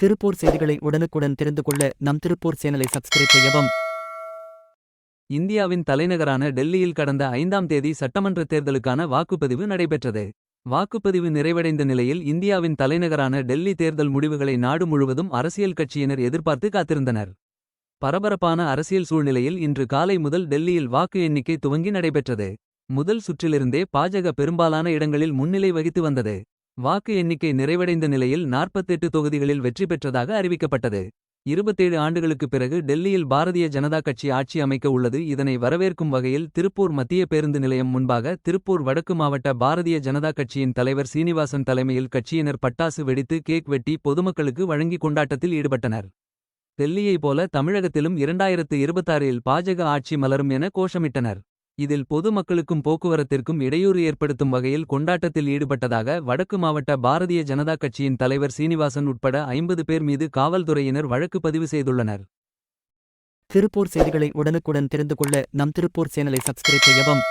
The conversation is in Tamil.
திருப்பூர் செய்திகளை உடனுக்குடன் தெரிந்து கொள்ள நம் திருப்பூர் சேனலை சப்ஸ்கிரைப் செய்யவும். இந்தியாவின் தலைநகரான டெல்லியில் கடந்த ஐந்தாம் தேதி சட்டமன்ற தேர்தலுக்கான வாக்குப்பதிவு நடைபெற்றது. வாக்குப்பதிவு நிறைவடைந்த நிலையில் இந்தியாவின் தலைநகரான டெல்லி தேர்தல் முடிவுகளை நாடு முழுவதும் அரசியல் கட்சியினர் எதிர்பார்த்து காத்திருந்தனர். பரபரப்பான அரசியல் சூழ்நிலையில் இன்று காலை முதல் டெல்லியில் வாக்கு எண்ணிக்கை துவங்கி நடைபெற்றது. முதல் சுற்றிலிருந்தே பாஜக பெரும்பாலான இடங்களில் முன்னிலை வகித்து வந்தது. வாக்கு எண்ணிக்கை நிறைவடைந்த நிலையில் 48 தொகுதிகளில் வெற்றி பெற்றதாக அறிவிக்கப்பட்டது. இருபத்தேழு ஆண்டுகளுக்குப் பிறகு டெல்லியில் பாரதிய ஜனதா கட்சி ஆட்சி அமைக்க உள்ளது. இதனை வரவேற்கும் வகையில் திருப்பூர் மத்திய பேருந்து நிலையம் முன்பாக திருப்பூர் வடக்கு மாவட்ட பாரதிய ஜனதா கட்சியின் தலைவர் சீனிவாசன் தலைமையில் கட்சியினர் பட்டாசு வெடித்து கேக் வெட்டி பொதுமக்களுக்கு வழங்கி கொண்டாட்டத்தில் ஈடுபட்டனர். டெல்லியைப் போல தமிழகத்திலும் இரண்டாயிரத்து இருபத்தாறில் பாஜக ஆட்சி மலரும் என கோஷமிட்டனர். இதில் பொதுமக்களுக்கும் போக்குவரத்திற்கும் இடையூறு ஏற்படுத்தும் வகையில் கொண்டாட்டத்தில் ஈடுபட்டதாக வடக்கு மாவட்ட பாரதிய ஜனதா கட்சியின் தலைவர் சீனிவாசன் உட்பட ஐம்பது பேர் மீது காவல்துறையினர் வழக்கு பதிவு செய்துள்ளனர். திருப்பூர் செய்திகளை உடனுக்குடன் தெரிந்து கொள்ள நம் திருப்பூர் சேனலை சப்ஸ்கிரைப் செய்யவும்